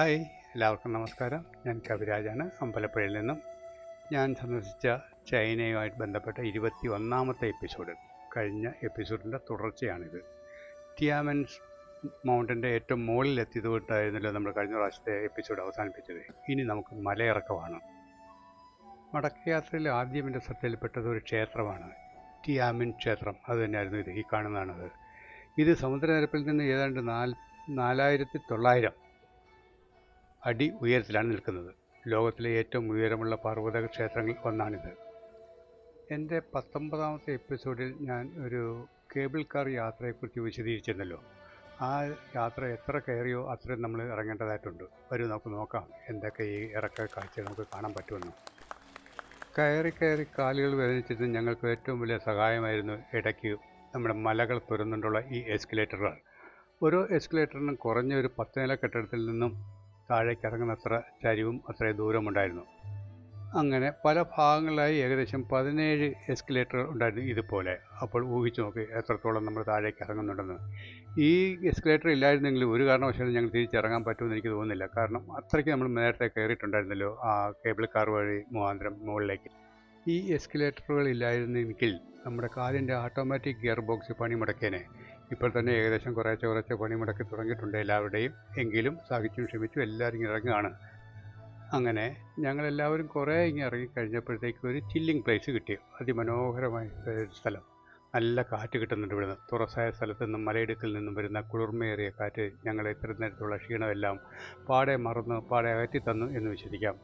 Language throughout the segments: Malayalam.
ഹായ് എല്ലാവർക്കും നമസ്കാരം. ഞാൻ കവിരാജാണ് അമ്പലപ്പുഴയിൽ നിന്നും. ഞാൻ സന്ദർശിച്ച ചൈനയുമായിട്ട് ബന്ധപ്പെട്ട ഇരുപത്തി ഒന്നാമത്തെ എപ്പിസോഡ്. കഴിഞ്ഞ എപ്പിസോഡിന്റെ തുടർച്ചയാണിത്. ടിയാമൻസ് മൗണ്ടന്റെ ഏറ്റവും മുകളിലെത്തിയത് കൊണ്ടായിരുന്നല്ലോ നമ്മൾ കഴിഞ്ഞ പ്രാവശ്യത്തെ എപ്പിസോഡ് അവസാനിപ്പിച്ചത്. ഇനി നമുക്ക് മലയിറക്കമാണ്. മടക്കയാത്രയിൽ ആദ്യം എന്റെ ശ്രദ്ധയിൽപ്പെട്ടത് ഒരു ക്ഷേത്രമാണ്. ടിയാമിൻ ക്ഷേത്രം അത് തന്നെയായിരുന്നു ഇത് ഈ കാണുന്നതാണത്. ഇത് സമുദ്രനിരപ്പിൽ നിന്ന് ഏതാണ്ട് നാല് നാലായിരത്തി തൊള്ളായിരം അടി ഉയരത്തിലാണ് നിൽക്കുന്നത്. ലോകത്തിലെ ഏറ്റവും ഉയരമുള്ള പർവത ക്ഷേത്രങ്ങളിൽ ഒന്നാണിത്. എന്റെ പത്തൊമ്പതാമത്തെ എപ്പിസോഡിൽ ഞാൻ ഒരു കേബിൾ കാർ യാത്രയെക്കുറിച്ച് വിശദീകരിച്ചിരുന്നല്ലോ ആ യാത്ര എത്ര കയറിയോ അത്രയും നമ്മൾ ഇറങ്ങേണ്ടതായിട്ടുണ്ട്. വരൂ നമുക്ക് നോക്കാം എന്തൊക്കെ ഈ ഇറക്ക കാഴ്ച നമുക്ക് കാണാൻ പറ്റുമെന്ന്. കയറി കയറി കാലുകൾ വേദനിച്ചിരുന്ന ഞങ്ങൾക്ക് ഏറ്റവും വലിയ സഹായമായിരുന്നു ഇടയ്ക്ക് നമ്മുടെ മലകൾ തുരന്നുകൊണ്ടുള്ള ഈ എസ്കലേറ്ററുകൾ. ഓരോ എസ്കലേറ്ററിനും കുറഞ്ഞ ഒരു പത്ത് നില കെട്ടിടത്തിൽ നിന്നും താഴേക്ക് ഇറങ്ങുന്നത്ര ചരിവും അത്രയും ദൂരമുണ്ടായിരുന്നു. അങ്ങനെ പല ഭാഗങ്ങളിലായി ഏകദേശം പതിനേഴ് എസ്കലേറ്ററുകൾ ഉണ്ടായിരുന്നു ഇതുപോലെ. അപ്പോൾ ഊഹിച്ചു നോക്കി എത്രത്തോളം നമ്മൾ താഴേക്ക് ഇറങ്ങുന്നുണ്ടെന്ന് ഈ എസ്കലേറ്റർ ഇല്ലായിരുന്നെങ്കിൽ ഒരു കാരണവശാലും ഞങ്ങൾ തിരിച്ചിറങ്ങാൻ പറ്റുമെന്ന് എനിക്ക് തോന്നുന്നില്ല. കാരണം അത്രയ്ക്ക് നമ്മൾ നേരത്തെ കയറിയിട്ടുണ്ടായിരുന്നല്ലോ ആ കേബിൾ കാർ വഴി മുഖാന്തരം മുകളിലേക്ക്. ഈ എസ്കലേറ്ററുകൾ ഇല്ലായിരുന്നെങ്കിൽ നമ്മുടെ കാലിന്റെ ഓട്ടോമാറ്റിക് ഗിയർ ബോക്സ് പണി മുടക്കേനെ ഇപ്പോൾ തന്നെ ഏകദേശം കുറേശ്ശെ കുറേശ്ശെ പണി മുടക്കി തുടങ്ങിയിട്ടുണ്ട് എല്ലാവരുടെയും. എങ്കിലും സഹിച്ചും ക്ഷമിച്ചും എല്ലാവരും ഇങ്ങനെ ഇറങ്ങുകയാണ്. അങ്ങനെ ഞങ്ങളെല്ലാവരും കുറേ ഇങ്ങനെ ഇറങ്ങി കഴിഞ്ഞപ്പോഴത്തേക്ക് ഒരു ചില്ലിങ് പ്ലേസ് കിട്ടി. അതിമനോഹരമായ ഒരു സ്ഥലം. നല്ല കാറ്റ് കിട്ടുന്നുണ്ട് ഇവിടുന്ന്. തുറസായ സ്ഥലത്ത് നിന്നും മലയിടുക്കിൽ നിന്നും വരുന്ന കുളിർമയേറിയ കാറ്റ് ഞങ്ങളെ ഇത്ര നേരത്തുള്ള ക്ഷീണമെല്ലാം പാടെ മറന്ന് പാടെ അകറ്റി തന്നു എന്ന് വിശ്വസിക്കാം.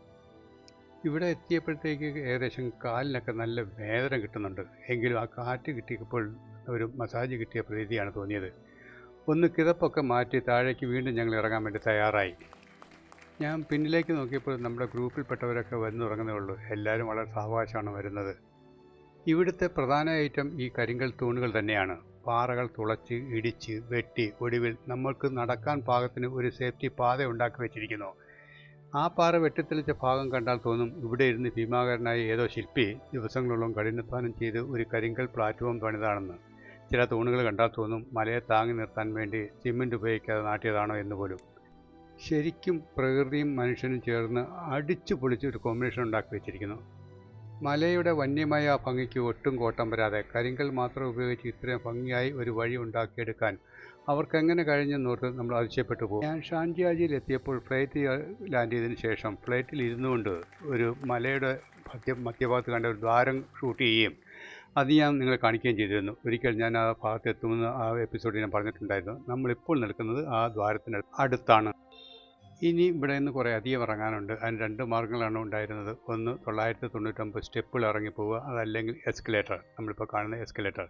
ഇവിടെ എത്തിയപ്പോഴത്തേക്ക് ഏകദേശം കാലിനൊക്കെ നല്ല വേദന കിട്ടുന്നുണ്ട്. എങ്കിലും ആ കാറ്റ് കിട്ടിയപ്പോൾ ഒരു മസാജ് കിട്ടിയ പ്രീതിയാണ് തോന്നിയത്. ഒന്ന് കിതപ്പൊക്കെ മാറ്റി താഴേക്ക് വീണ്ടും ഞങ്ങൾ ഇറങ്ങാൻ വേണ്ടി തയ്യാറായി. ഞാൻ പിന്നിലേക്ക് നോക്കിയപ്പോൾ നമ്മുടെ ഗ്രൂപ്പിൽപ്പെട്ടവരൊക്കെ വന്നുറങ്ങുന്നേ ഉള്ളൂ. എല്ലാവരും വളരെ സാവകാശമാണ് വരുന്നത്. ഇവിടുത്തെ പ്രധാന ഐറ്റം ഈ കരിങ്കൽ തൂണുകൾ തന്നെയാണ്. പാറകൾ തുളച്ച് ഇടിച്ച് വെട്ടി ഒടുവിൽ നമ്മൾക്ക് നടക്കാൻ പാകത്തിന് ഒരു സേഫ്റ്റി പാത ഉണ്ടാക്കി വെച്ചിരിക്കുന്നു. ആ പാറ വെട്ടിത്തെളിച്ച ഭാഗം കണ്ടാൽ തോന്നും ഇവിടെ ഇരുന്ന് ഭീമാകരനായ ഏതോ ശില്പി ദിവസങ്ങളോളം കഠിനധ്വാനം ചെയ്ത് ഒരു കരിങ്കൽ പ്ലാറ്റ്ഫോം പണിതാണെന്ന്. ചില തൂണുകൾ കണ്ടാൽ തോന്നും മലയെ താങ്ങി നിർത്താൻ വേണ്ടി സിമെന്റ് ഉപയോഗിക്കാതെ നാട്ടിയതാണോ എന്ന് പോലും. ശരിക്കും പ്രകൃതിയും മനുഷ്യനും ചേർന്ന് അടിച്ചു പൊളിച്ച് ഒരു കോമ്പിനേഷൻ ഉണ്ടാക്കി വെച്ചിരിക്കുന്നു. മലയുടെ വന്യമായ ആ ഭംഗിക്ക് ഒട്ടും കോട്ടം വരാതെ കരിങ്കൽ മാത്രം ഉപയോഗിച്ച് ഇത്രയും ഭംഗിയായി ഒരു വഴി ഉണ്ടാക്കിയെടുക്കാൻ അവർക്കെങ്ങനെ കഴിഞ്ഞെന്നോർത്ത് നമ്മൾ അതിശയപ്പെട്ടു പോകും. ഞാൻ ഷാൻജിയാജിയിൽ എത്തിയപ്പോൾ ഫ്ലൈറ്റ് ലാൻഡ് ചെയ്തതിന് ശേഷം ഫ്ലൈറ്റിൽ ഇരുന്നുകൊണ്ട് ഒരു മലയുടെ മധ്യ മധ്യഭാഗത്ത് കണ്ട ഒരു ദ്വാരം ഷൂട്ട് ചെയ്യുകയും അത് ഞാൻ നിങ്ങളെ കാണിക്കുകയും ചെയ്തിരുന്നു. ഒരിക്കൽ ഞാൻ ആ ഭാഗത്ത് എത്തുമെന്ന് ആ എപ്പിസോഡിൽ ഞാൻ പറഞ്ഞിട്ടുണ്ടായിരുന്നു. നമ്മളിപ്പോൾ നിൽക്കുന്നത് ആ ദ്വാരത്തിന് അടുത്താണ്. ഇനി ഇവിടെ നിന്ന് കുറേ അധികം ഇറങ്ങാനുണ്ട്. അതിന് രണ്ട് മാർഗങ്ങളാണ് ഉണ്ടായിരുന്നത്. ഒന്ന് തൊള്ളായിരത്തി തൊണ്ണൂറ്റൊമ്പത് സ്റ്റെപ്പുകൾ ഇറങ്ങി പോവുക അതല്ലെങ്കിൽ എസ്കലേറ്റർ നമ്മളിപ്പോൾ കാണുന്ന എസ്കലേറ്റർ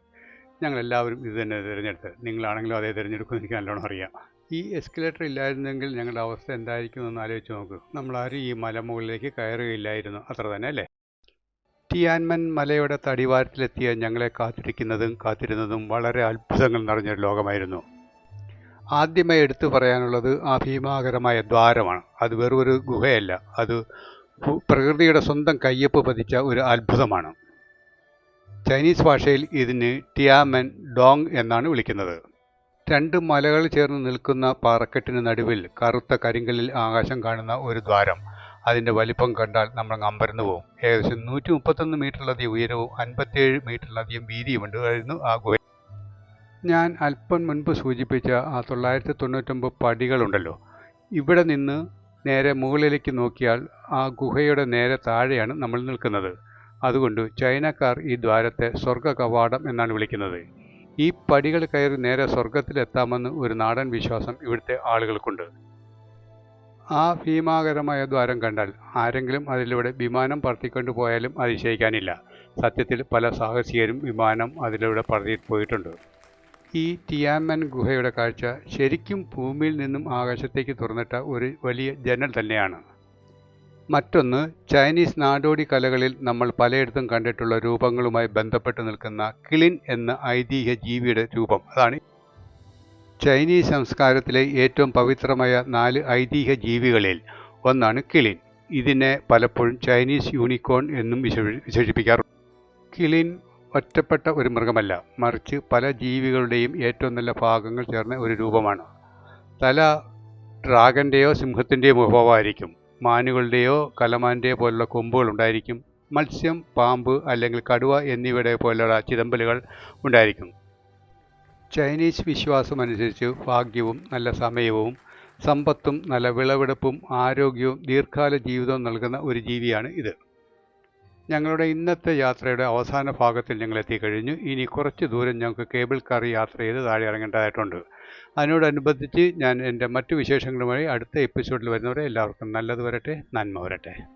ഞങ്ങളെല്ലാവരും ഇത് തന്നെ തിരഞ്ഞെടുത്ത്. നിങ്ങളാണെങ്കിലും അതേ തിരഞ്ഞെടുക്കുമെന്ന് എനിക്ക് നല്ലോണം അറിയാം. ഈ എസ്കലേറ്റർ ഇല്ലായിരുന്നെങ്കിൽ ഞങ്ങളുടെ അവസ്ഥ എന്തായിരിക്കുമെന്ന് ആലോചിച്ച് നോക്കൂ. നമ്മളാരും ഈ മലമുകളിലേക്ക് കയറുകയില്ലായിരുന്നു. അത്ര തന്നെ അല്ലേ? ടിയാൻമൻ മലയുടെ തടിവാരത്തിലെത്തിയ ഞങ്ങളെ കാത്തിരിക്കുന്നതും കാത്തിരുന്നതും വളരെ അത്ഭുതങ്ങൾ നിറഞ്ഞൊരു ലോകമായിരുന്നു. ആദ്യമായി എടുത്തു പറയാനുള്ളത് ആ ഭീമാകരമായ ദ്വാരമാണ്. അത് വെറൊരു ഗുഹയല്ല അത് പ്രകൃതിയുടെ സ്വന്തം കയ്യൊപ്പ് പതിച്ച ഒരു അത്ഭുതമാണ്. ചൈനീസ് ഭാഷയിൽ ഇതിന് ടിയാമൻ ഡോങ് എന്നാണ് വിളിക്കുന്നത്. രണ്ട് മലകൾ ചേർന്ന് നിൽക്കുന്ന പാറക്കെട്ടിന് നടുവിൽ കറുത്ത കരിങ്കല്ലിൽ ആകാശം കാണുന്ന ഒരു ദ്വാരം. അതിന്റെ വലിപ്പം കണ്ടാൽ നമ്മൾ അമ്പരന്ന് പോകും ഏകദേശം നൂറ്റി മുപ്പത്തൊന്ന് മീറ്ററിലധികം ഉയരവും അൻപത്തിയേഴ് മീറ്ററിലധികം വീതിയുമുണ്ടായിരുന്നു ആ ഗുഹ ഞാൻ അല്പം മുൻപ് സൂചിപ്പിച്ച ആ തൊള്ളായിരത്തി തൊണ്ണൂറ്റൊമ്പത് പടികളുണ്ടല്ലോ. ഇവിടെ നിന്ന് നേരെ മുകളിലേക്ക് നോക്കിയാൽ ആ ഗുഹയുടെ നേരെ താഴെയാണ് നമ്മൾ നിൽക്കുന്നത്. അതുകൊണ്ട് ചൈനക്കാർ ഈ ദ്വാരത്തെ സ്വർഗ കവാടം എന്നാണ് വിളിക്കുന്നത്. ഈ പടികൾ കയറി നേരെ സ്വർഗത്തിലെത്താമെന്ന് ഒരു നാടൻ വിശ്വാസം ഇവിടുത്തെ ആളുകൾക്കുണ്ട്. ആ ഭീമാകരമായ ദ്വാരം കണ്ടാൽ ആരെങ്കിലും അതിലൂടെ വിമാനം പറത്തിക്കൊണ്ട് പോയാലും അതിശയിക്കാനില്ല സത്യത്തിൽ പല സാഹസികരും വിമാനം അതിലൂടെ പറത്തി പോയിട്ടുണ്ട്. ഈ ടിയാമൻ ഗുഹയുടെ കാഴ്ച ശരിക്കും ഭൂമിയിൽ നിന്നും ആകാശത്തേക്ക് തുറന്നിട്ട ഒരു വലിയ ജനൽ തന്നെയാണ്. മറ്റൊന്ന് ചൈനീസ് നാടോടി കലകളിൽ നമ്മൾ പലയിടത്തും കണ്ടിട്ടുള്ള രൂപങ്ങളുമായി ബന്ധപ്പെട്ട് നിൽക്കുന്ന കിളിൻ എന്ന ഐതിഹ്യ ജീവിയുടെ രൂപം. അതാണ് ചൈനീസ് സംസ്കാരത്തിലെ ഏറ്റവും പവിത്രമായ നാല് ഐതിഹ്യ ജീവികളിൽ ഒന്നാണ് കിളിൻ. ഇതിനെ പലപ്പോഴും ചൈനീസ് യൂണിക്കോൺ എന്നും വിശേഷിപ്പിക്കാറുണ്ട്. കിളിൻ ഒറ്റപ്പെട്ട ഒരു മൃഗമല്ല. മറിച്ച് പല ജീവികളുടെയും ഏറ്റവും നല്ല ഭാഗങ്ങൾ ചേർന്ന ഒരു രൂപമാണ്. തല ഡ്രാഗന്റെയോ സിംഹത്തിന്റെയോ മുഖഭാവമായിരിക്കും മാനുകളുടെയോ കലമാന്റെയോ പോലുള്ള കൊമ്പുകൾ ഉണ്ടായിരിക്കും. മത്സ്യം പാമ്പ് അല്ലെങ്കിൽ കടുവ എന്നിവയുടെ പോലുള്ള ചിതമ്പലുകൾ ഉണ്ടായിരിക്കും. ചൈനീസ് വിശ്വാസമനുസരിച്ച് ഭാഗ്യവും നല്ല സമയവും സമ്പത്തും നല്ല വിളവെടുപ്പും ആരോഗ്യവും ദീർഘകാല ജീവിതവും നൽകുന്ന ഒരു ജീവിയാണ് ഇത്. ഞങ്ങളുടെ ഇന്നത്തെ യാത്രയുടെ അവസാന ഭാഗത്തിൽ ഞങ്ങൾ എത്തിക്കഴിഞ്ഞു. ഇനി കുറച്ച് ദൂരം ഞങ്ങൾക്ക് കേബിൾ കാർ യാത്ര ചെയ്ത് താഴെ ഇറങ്ങേണ്ടതായിട്ടുണ്ട്. അതിനോടനുബന്ധിച്ച് ഞാൻ എന്റെ മറ്റു വിശേഷങ്ങളുമായി അടുത്ത എപ്പിസോഡിൽ വരുന്നവരെ എല്ലാവർക്കും നല്ലത് വരട്ടെ നന്മ വരട്ടെ.